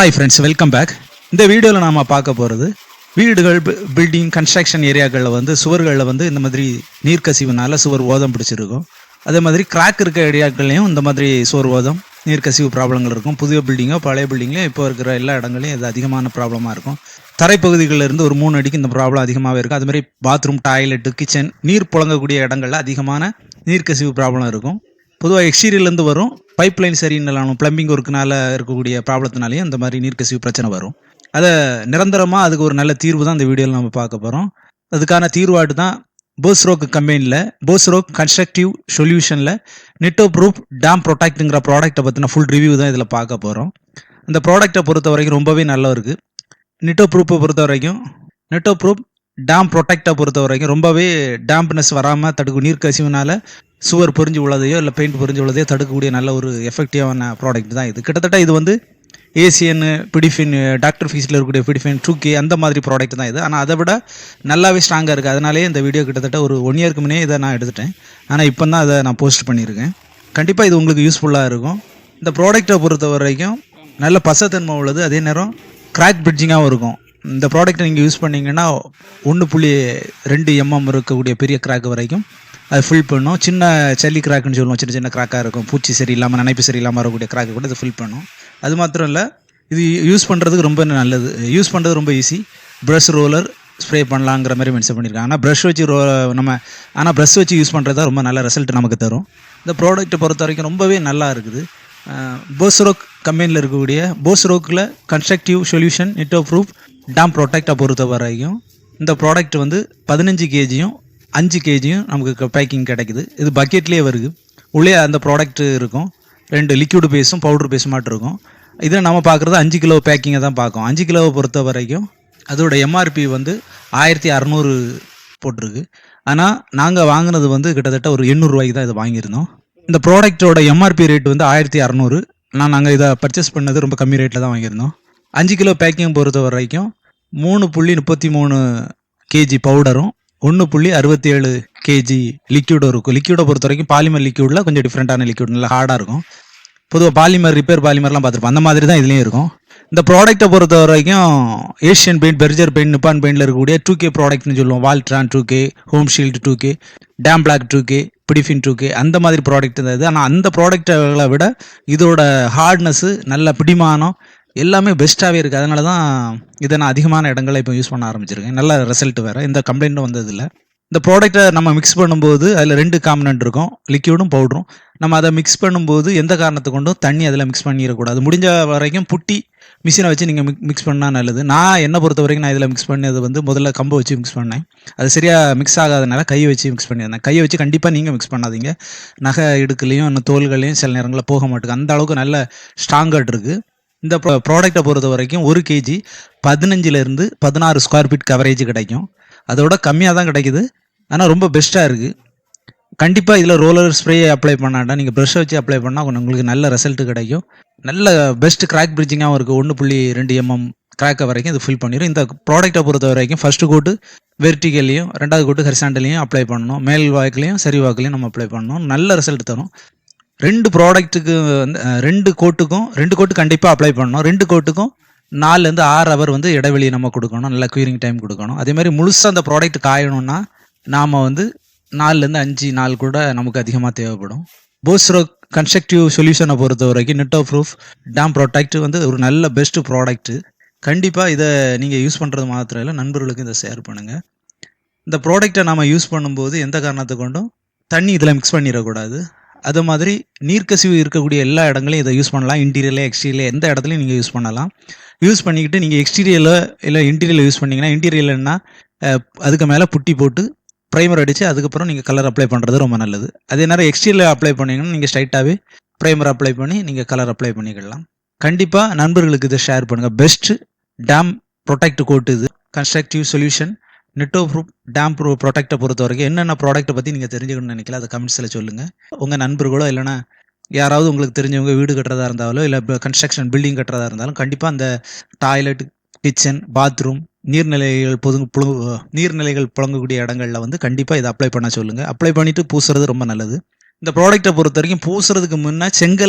Hi friends welcome back இந்த வீடியோவில் நாம் பார்க்க போகிறது வீடுகள் பில்டிங் கன்ஸ்ட்ரக்ஷன் ஏரியாக்களில் வந்து சுவர்களில் வந்து இந்த மாதிரி நீர்க்கசிவுனால சுவர் ஓதம் பிடிச்சிருக்கும். அதே மாதிரி கிராக் இருக்க ஏரியாக்கள்லையும் இந்த மாதிரி சுவர் ஓதம் நீர்க்கசிவு ப்ராப்ளங்கள் இருக்கும். புதிய பில்டிங்கோ பழைய பில்டிங்லையும் இப்போ இருக்கிற எல்லா இடங்களையும் இது அதிகமான ப்ராப்ளமாக இருக்கும். தரைப்பகுதிகளில் இருந்து ஒரு மூணு அடிக்கு இந்த ப்ராப்ளம் அதிகமாகவே இருக்கும். அது மாதிரி பாத்ரூம் டாய்லெட்டு கிச்சன் நீர் புழங்கக்கூடிய இடங்கள்ல அதிகமான நீர்க்கசிவு ப்ராப்ளம் இருக்கும். பொதுவாக எக்ஸ்டீரியர்லேருந்து வரும். பைப் லைன் சரியின்னாலும் ப்ளம்பிங் ஒர்க்குனால இருக்கக்கூடிய ப்ராப்ளத்தினாலேயும் இந்த மாதிரி நீர்க்கசிவு பிரச்சனை வரும். அதை நிரந்தரமாக அதுக்கு ஒரு நல்ல தீர்வு தான் இந்த வீடியோவில் நம்ம பார்க்க போகிறோம் அதுக்கான தீர்வாட்டு தான் போஸ்ரோக் கம்பெனியில் போஸ்ரோக் கன்ஸ்ட்ரக்டிவ் சொல்யூஷனில் நிட்டோ ப்ரூஃப் டேம் ப்ரொடக்ட்டுங்கிற ப்ராடக்ட்டை பற்றின ஃபுல் ரிவ்யூ தான் இதில் பார்க்க போகிறோம் இந்த ப்ராடக்ட்டை பொறுத்த வரைக்கும் ரொம்பவே நல்லா இருக்குது நிட்டோ ப்ரூஃபை பொறுத்த வரைக்கும் நிட்டோ ப்ரூஃப் டேம் ப்ரொடெக்டை பொறுத்த வரைக்கும் ரொம்பவே டேம்ப்னஸ் வராமல் தடுக்கும் நீர்க்கசிவுனால சுவர் பொறிஞ்சு உள்ளதையோ இல்லை பெயிண்ட் பொறிஞ்சு உள்ளதையோ தடுக்கக்கூடிய நல்ல ஒரு எஃபெக்டிவான ப்ராடக்ட் தான் இது. கிட்டத்தட்ட இது வந்து ஏசியன் பிடிஃபின் டாக்டர் ஃபீஸில் இருக்கக்கூடிய பிடிஃபின் டூ அந்த மாதிரி ப்ராடக்ட் தான் இது. ஆனால் அதை விட நல்லாவே ஸ்ட்ராங்காக இருக்குது அதனாலே இந்த வீடியோ கிட்டத்தட்ட ஒரு ஒன் இயர்க்கு முன்னே இதை நான் எடுத்துட்டேன். ஆனால் இப்போ தான் அதை நான் போஸ்ட் பண்ணியிருக்கேன். கண்டிப்பாக இது உங்களுக்கு யூஸ்ஃபுல்லாக இருக்கும். இந்த ப்ராடக்ட்டை பொறுத்த வரைக்கும் நல்ல பசத்தன்மை உள்ளது. அதே நேரம் கிராக் பிரிட்ஜிங்காகவும் இருக்கும். இந்த ப்ராடக்ட்டை நீங்கள் யூஸ் பண்ணிங்கன்னா ஒன்று புள்ளி ரெண்டு எம்எம் இருக்கக்கூடிய பெரிய கிராக் வரைக்கும் அது ஃபில் பண்ணும். சின்ன செல்லி கிராக்குன்னு சொல்லுவோம். சின்ன சின்ன கிராக்காக இருக்கும். பூச்சி சரியில்லாமல் நினைப்பு சரியில்லாமல் வரக்கூடிய கிராக்கு கூட இது ஃபில் பண்ணும். அது மாத்திரம் இல்லை இது யூஸ் பண்ணுறதுக்கு ரொம்ப நல்லது. யூஸ் பண்ணுறது ரொம்ப ஈஸி ப்ரஷ் ரோலர் ஸ்ப்ரே பண்ணலாங்கிற மாதிரி மென்ஷன் பண்ணியிருக்காங்க ஆனால் ப்ரஷ் வச்சு ரோ நம்ம ஆனால் ப்ரஷ் வச்சு யூஸ் பண்ணுறது தான் ரொம்ப நல்ல ரிசல்ட் நமக்கு தரும். இந்த ப்ராடக்ட்டை பொறுத்த வரைக்கும் ரொம்பவே நல்லா இருக்குது. போஸ்ரோக் கம்பெனியில் இருக்கக்கூடிய போஸ்ரோக்கில் constructive solution Nitoproof damp ப்ரொடெக்டை பொறுத்த வரைக்கும் இந்த ப்ராடக்ட் வந்து பதினஞ்சு கேஜியும் அஞ்சு கேஜியும் நமக்கு பேக்கிங் கிடைக்குது. இது பக்கெட்லேயே வருது. உள்ளே அந்த ப்ராடக்ட் இருக்கும். ரெண்டு லிக்யூடு பேஸும் பவுடர் பேஸ் மாட்டிருக்கும் இருக்கும். இதில் நம்ம பார்க்குறது அஞ்சு கிலோ பேக்கிங்கை தான் பார்க்கும் அஞ்சு கிலோவை பொறுத்த வரைக்கும் அதோட எம்ஆர்பி வந்து ஆயிரத்தி அறநூறு போட்டிருக்கு. ஆனால் நாங்கள் வாங்கினது வந்து கிட்டத்தட்ட ஒரு எண்ணூறுரூவாய்க்கு தான் இதை வாங்கியிருந்தோம். இந்த ப்ராடக்ட்டோட எம்ஆர்பி ரேட் வந்து ஆயிரத்தி அறநூறு. நான் நாங்கள் இதை பர்ச்சேஸ் பண்ணது ரொம்ப கம்மி ரேட்டில் தான் வாங்கியிருந்தோம். அஞ்சு கிலோ பேக்கிங் பொறுத்த வரைக்கும் மூணு புள்ளி முப்பத்தி மூணு கேஜி பவுடரும் ஒன்று புள்ளி அறுபத்தி ஏழு கேஜி லிக்யூடும் இருக்கும். லிக்யூடை பொறுத்த வரைக்கும் பாலிமர் லிக்யூடில் கொஞ்சம் டிஃப்ரெண்ட்டான லிக்யூட் நல்லா ஹார்டாக இருக்கும். பொதுவாக பாலிமர் ரிப்பேர் பாலிமர்லாம் பார்த்துருப்போம். அந்த மாதிரி தான் இதுலேயும் இருக்கும். இந்த ப்ராடக்ட்டை பொறுத்த வரைக்கும் Asian paint Berger paint Nippon பெயிண்டில் இருக்கக்கூடிய டூ கே ப்ராடக்ட்னு சொல்லுவோம். வால்ட்ரான் two K home shield two K damp block two K பிடிஃபின் two K அந்த மாதிரி ப்ராடக்ட் தான் இது. ஆனால் அந்த ப்ராடக்ட்டுகளை விட இதோட ஹார்ட்னஸ்ஸு நல்ல பிடிமானம் எல்லாமே பெஸ்ட்டாகவே இருக்குது அதனால தான் இதை நான் அதிகமான இடங்களை இப்போ யூஸ் பண்ண ஆரம்பிச்சிருக்கேன். நல்ல ரிசல்ட் வேறு. இந்த கம்ப்ளைண்ட்டும் வந்ததில்லை. இந்த ப்ராடக்ட்டை நம்ம மிக்ஸ் பண்ணும்போது அதில் ரெண்டு காம்பனண்ட் இருக்கும். லிக்யூடும் பவுடரும் நம்ம அதை மிக்ஸ் பண்ணும்போது எந்த காரணத்தை கொண்டும் தண்ணி அதில் மிக்ஸ் பண்ணிடக்கூடாது. முடிஞ்ச வரைக்கும் புட்டி மிஷினை வச்சு நீங்கள் மிக் மிக்ஸ் பண்ணால் நல்லது. நான் என்னை பொறுத்த வரைக்கும் நான் இதில் மிக்ஸ் பண்ணது வந்து முதல்ல கம்பை வச்சு மிக்ஸ் பண்ணேன். அது சரியாக மிக்ஸ் ஆகாதனால கையை வச்சு மிக்ஸ் பண்ணியிருந்தேன். கையை வச்சு கண்டிப்பாக நீங்கள் மிக்ஸ் பண்ணாதீங்க. நகை இடுக்குலையும் இன்னும் தோள்களையும் சில நேரங்களில் போக மாட்டேங்குது அந்த அளவுக்கு நல்ல ஸ்ட்ராங்கட் இருக்குது இந்த ப்ராடக்ட்டை பொறுத்த வரைக்கும் ஒரு கேஜி பதினஞ்சுலேருந்து பதினாறு ஸ்கொயர் ஃபீட் கவரேஜ் கிடைக்கும். அதோட கம்மியாக தான் கிடைக்குது. ஆனால் ரொம்ப பெஸ்ட்டாக இருக்குது கண்டிப்பாக இதில் ரோலர் ஸ்ப்ரே அப்ளை பண்ணாட்டா நீங்கள் ப்ரெஷ்ஷை வச்சு அப்ளை பண்ணால் கொஞ்சம் உங்களுக்கு நல்ல ரிசல்ட் கிடைக்கும். நல்ல பெஸ்ட் கிராக் பிரிட்ஜிங்காகவும் இருக்குது ஒன்று புள்ளி ரெண்டு எம்எம் கிராக்கை வரைக்கும் இது ஃபில் பண்ணிடும் இந்த ப்ராடக்ட்டை பொறுத்த வரைக்கும் ஃபஸ்ட்டு கோட்டு வெர்டிகல்லையும் ரெண்டாவது கோட்டு ஹரிசாண்டலையும் அப்ளை பண்ணணும். மேல் வாக்குலையும் சரி வாக்குலையும் நம்ம அப்ளை பண்ணணும். நல்ல ரிசல்ட் தரும். ரெண்டு ப்ராடக்ட்டுக்கு வந்து ரெண்டு கோட்டுக்கும் ரெண்டு கோட்டு கண்டிப்பாக அப்ளை பண்ணணும். ரெண்டு கோட்டுக்கும் நாலுலேருந்து ஆறு ஹவர் வந்து இடைவெளி நம்ம கொடுக்கணும். நல்ல க்யூரிங் டைம் கொடுக்கணும். அதே மாதிரி முழுசாக அந்த ப்ராடக்ட் காயணும்னா நாம் வந்து நாலுலேருந்து அஞ்சு நாள் கூட நமக்கு அதிகமாக தேவைப்படும். போஸ்ரோ கன்ஸ்ட்ரக்டிவ் சொல்யூஷனை பொறுத்த வரைக்கும் நெட்டோ ப்ரூஃப் டேம் ப்ராடக்ட் வந்து ஒரு நல்ல பெஸ்ட் ப்ராடக்ட்டு கண்டிப்பாக இதை நீங்கள் யூஸ் பண்ணுறது மாத்திரம் இல்லை நண்பர்களுக்கு இதை ஷேர் பண்ணுங்கள் இந்த ப்ராடக்ட்டை நம்ம யூஸ் பண்ணும்போது எந்த காரணத்தை கொண்டும் தண்ணி இதில் மிக்ஸ் பண்ணிடக்கூடாது. அது மாதிரி நீர்க்கசிவு இருக்கக்கூடிய எல்லா இடங்களையும் இதை யூஸ் பண்ணலாம். இன்டீரியரில் எக்ஸ்டீரியரில் எந்த இடத்துலையும் நீங்கள் யூஸ் பண்ணலாம். யூஸ் பண்ணிக்கிட்டு நீங்கள் எக்ஸ்டீரியரில் இல்லை இன்டீரியரில் யூஸ் பண்ணிங்கன்னா இன்டீரியர்லன்னா அதுக்கு மேலே புட்டி போட்டு ப்ரைமர் அடித்து அதுக்கப்புறம் நீங்கள் கலர் அப்ளை பண்ணுறது ரொம்ப நல்லது. அதே நேரம் எக்ஸ்டீரியரில் அப்ளை பண்ணிங்கன்னா நீங்கள் ஸ்ட்ரைட்டாகவே ப்ரைமர் அப்ளை பண்ணி நீங்கள் கலர் அப்ளை பண்ணிக்கலாம் கண்டிப்பாக நண்பர்களுக்கு இதை ஷேர் பண்ணுங்கள் பெஸ்ட்டு டேம் ப்ரொடெக்ட் கோட்டு இது. Constructive solution Nitoproof damp Bru ப்ரொடக்டை பொறுத்த வரைக்கும் என்னென்ன ப்ராடக்ட்டை பற்றி நீங்கள் தெரிஞ்சுக்கணும்னு நினைக்கல அதை கமெண்ட்ஸில் சொல்லுங்கள் உங்கள் நண்பர்களோ இல்லைனா யாராவது உங்களுக்கு தெரிஞ்சவங்க வீடு கட்டுறதா இருந்தாலோ இல்லை கன்ஸ்ட்ரக்ஷன் பில்டிங் கட்டுறதா இருந்தாலும் கண்டிப்பாக அந்த டாய்லெட் கிச்சன் பாத்ரூம் நீர்நிலைகள் பொது புழு நீர்நிலைகள் புழங்கக்கூடிய இடங்கள்ல வந்து கண்டிப்பாக இதை அப்ளை பண்ண சொல்லுங்கள் அப்ளை பண்ணிவிட்டு பூசுறது ரொம்ப நல்லது. இந்த ப்ராடக்ட்டை பொறுத்த வரைக்கும் பூசுறதுக்கு முன்னே செங்கல்